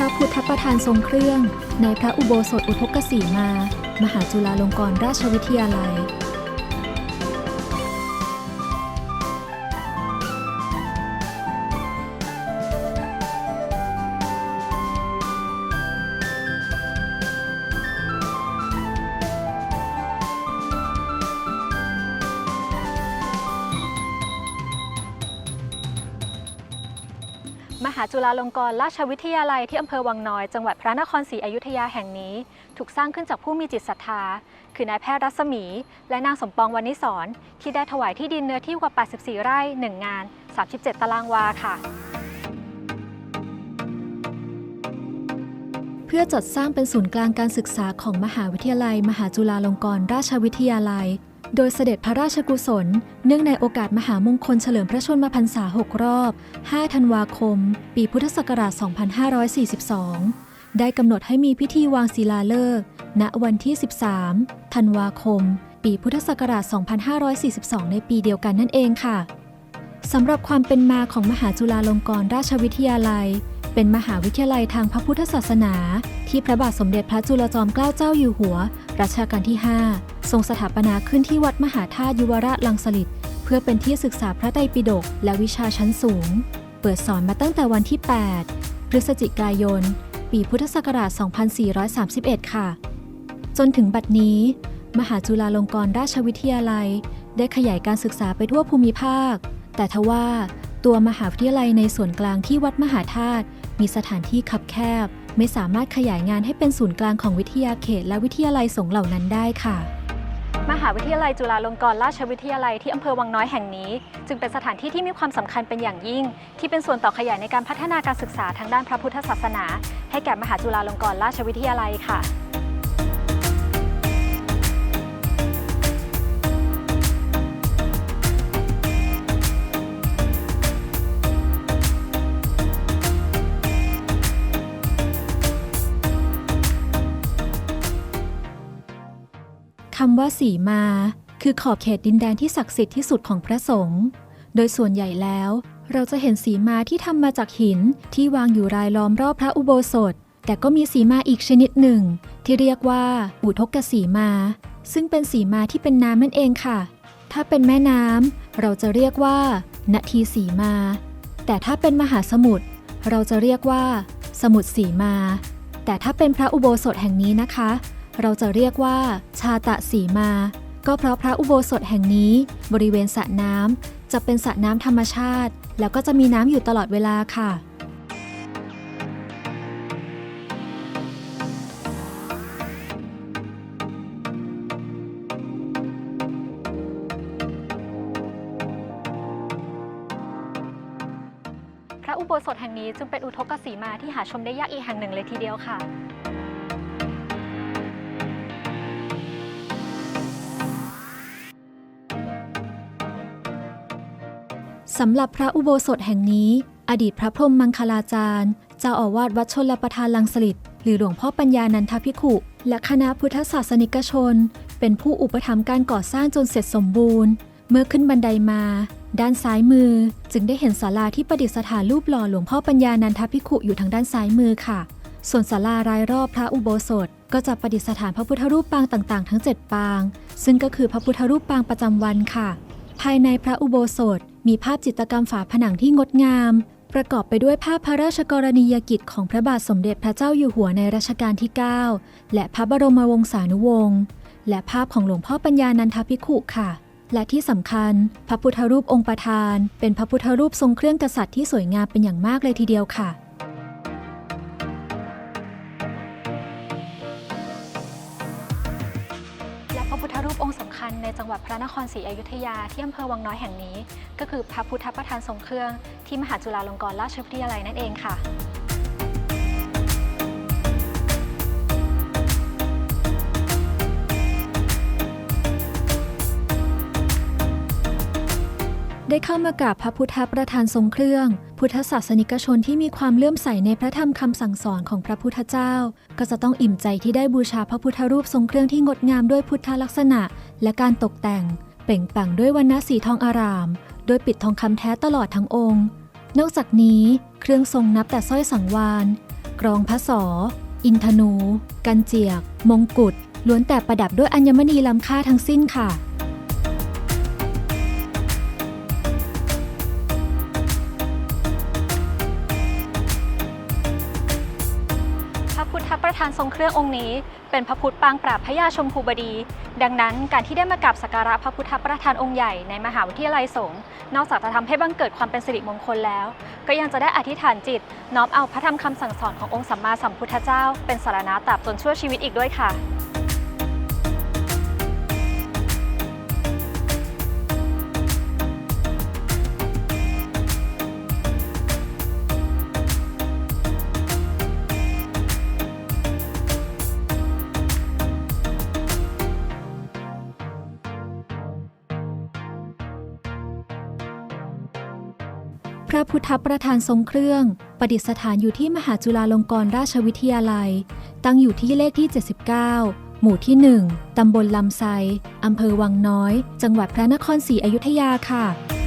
ระพุทธประธานทรงเครื่อง ในพระอุโบสถอุทกสีมา มหาจุฬาลงกรณราชวิทยาลัย มหาจุฬาลงกรณราชวิทยาลัยที่อำเภอวังน้อย จังหวัดพระนครศรีอยุธยาแห่งนี้ ถูกสร้างขึ้นจากผู้มีจิตศรัทธา คือนายแพทย์รัศมี และนางสมปองวณิสรที่ได้ถวายที่ดินเนื้อที่กว่า 84 ไร่ 1 งาน 37 ตารางวาค่ะ เพื่อจัดสร้างเป็นศูนย์กลางการศึกษาของมหาวิทยาลัย มหาจุฬาลงกรณราชวิทยาลัย โดยเสด็จพระราชกุศล เนื่องในโอกาสมหามงคลเฉลิมพระชนมพรรษา 6 รอบ 5 ธันวาคม ปีพุทธศักราช 2542 ได้กำหนดให้มีพิธีวางศิลาฤกษ์ ณ วันที่ 13 ธันวาคม ปีพุทธศักราช 2542 ในปีเดียวกันนั่นเองค่ะ สำหรับความเป็นมาของมหาจุฬาลงกรณราชวิทยาลัย เป็นมหาวิทยาลัยทางพระพุทธศาสนา ที่พระบาทสมเด็จพระจุลจอมเกล้าเจ้าอยู่หัว รัชกาลที่ 5 ทรงสถาปนาขึ้นที่วัดมหาธาตุยุวราชลังสลิดเพื่อเป็นที่ศึกษาพระไตรปิฎกและวิชาชั้นสูง เปิดสอนมาตั้งแต่วันที่ 8 พฤศจิกายน ปีพุทธศักราช 2431 ค่ะ จนถึงบัดนี้ มหาจุฬาลงกรณราชวิทยาลัย ได้ขยายการศึกษาไปทั่วภูมิภาค แต่ทว่าตัวมหาวิทยาลัยในส่วนกลางที่วัดมหาธาตุมีสถานที่คับแคบ ไม่สามารถขยายงานให้เป็นศูนย์กลางของวิทยาเขต และวิทยาลัยสงฆ์เหล่านั้นได้ค่ะ มหาวิทยาลัยจุฬาลงกรณราชวิทยาลัยที่อำเภอวังน้อยแห่งนี้ จึงเป็นสถานที่ที่มีความสำคัญเป็นอย่างยิ่ง ที่เป็นส่วนต่อขยายในการพัฒนาการศึกษาทางด้านพระพุทธศาสนา ให้แก่มหาจุฬาลงกรณราชวิทยาลัยค่ะ คำว่าสีมา คือขอบเขตดินแดนที่ศักดิ์สิทธิ์ที่สุดของพระสงฆ์โดยส่วนใหญ่แล้ว เราจะเห็นสีมาที่ทำมาจากหินที่วางอยู่รายล้อมรอบพระอุโบสถ แต่ก็มีสีมาอีกชนิดหนึ่ง ที่เรียกว่าอุทกสีมา ซึ่งเป็นสีมาที่เป็นน้ำนั่นเองค่ะ ถ้าเป็นแม่น้ำเราจะเรียกว่านาทีสีมา แต่ถ้าเป็นมหาสมุทรเราจะเรียกว่า สมุทรสีมา แต่ถ้าเป็นพระอุโบสถแห่งนี้นะคะ เราจะเรียกว่า ชาตะสีมา ก็เพราะพระอุโบสถแห่งนี้ บริเวณสระน้ำจะเป็นสระน้ำธรรมชาติ แล้วก็จะมีน้ำอยู่ตลอดเวลาค่ะพระอุโบสถแห่งนี้จึงเป็นอุทกสีมาที่หาชมได้ยากอีกแห่งหนึ่งเลยทีเดียวค่ะ สำหรับพระอุโบสถแห่งนี้ อดีตพระพรหมมังคลาจารย์เจ้าอาวาสวัดชนลประทานลังสลิดหรือหลวงพ่อปัญญานันทภิขุและคณะพุทธศาสนิกชน เป็นผู้อุปถัมภ์การก่อสร้างจนเสร็จสมบูรณ์ เมื่อขึ้นบันไดมา ด้านซ้ายมือ จึงได้เห็นศาลาที่ประดิษฐานรูปหล่อหลวงพ่อปัญญานันทภิขุอยู่ทางด้านซ้ายมือค่ะ ส่วนศาลารายรอบพระอุโบสถ ก็จะประดิษฐานพระพุทธรูปปางต่างๆ ทั้ง 7 ปาง ซึ่งก็คือพระพุทธรูปปางประจำวันค่ะ ภายในพระอุโบสถ มีภาพจิตรกรรมฝาผนังที่งดงาม ประกอบไปด้วยภาพพระราชกรณียกิจของพระบาทสมเด็จพระเจ้าอยู่หัวในรัชกาลที่ 9 และพระบรมวงศานุวงศ์และภาพของหลวงพ่อปัญญานันทภิกขุค่ะ และที่สำคัญ พระพุทธรูปองค์ประธาน เป็นพระพุทธรูปทรงเครื่องกษัตริย์ที่สวยงามเป็นอย่างมากเลยทีเดียวค่ะและ นครศรีอยุธยาที่อำเภอวังน้อยแห่งนี้ ก็คือพระพุทธประธานทรงเครื่องที่มหาจุฬาลงกรณราชวิทยาลัยนั่นเองค่ะได้เข้ามากราบพระพุทธประธานทรงเครื่อง พุทธศาสนิกชนที่มีความเลื่อมใสในพระธรรมคำสั่งสอนของพระพุทธเจ้า ก็จะต้องอิ่มใจที่ได้บูชาพระพุทธรูปทรงเครื่องที่งดงามด้วยพุทธลักษณะ และการตกแต่งเปล่งปลั่งด้วยวรรณสีทองอาราม โดยปิดทองคำแท้ตลอดทั้งองค์ นอกจากนี้เครื่องทรงนับแต่สร้อยสังวาน กรองพระสอ อินทนู กันเจียก มงกุฎล้วนแต่ประดับด้วยอัญมณีล้ำค่าทั้งสิ้นค่ะ พุทธประธานทรงเครื่ององค์นี้ เป็นพระพุทธปางปราบพระยาชมพูบดี ดังนั้นการที่ได้มากราบสักการะพระพุทธประธานองค์ใหญ่ในมหาวิทยาลัยสงฆ์นอกจากจะทำให้บังเกิดความเป็นสิริมงคลแล้ว ก็ยังจะได้อธิษฐานจิต น้อมเอาพระธรรมคำสั่งสอนขององค์สัมมาสัมพุทธเจ้า เป็นสารณะตราบจนชั่วชีวิตอีกด้วยค่ะ พระพุทธประธานทรงเครื่อง ประดิษฐานอยู่ที่มหาจุฬาลงกรณราชวิทยาลัย ตั้งอยู่ที่เลขที่ 79 หมู่ที่ 1 ตำบลลำไซอำเภอวังน้อย จังหวัดพระนครศรีอยุธยาค่ะ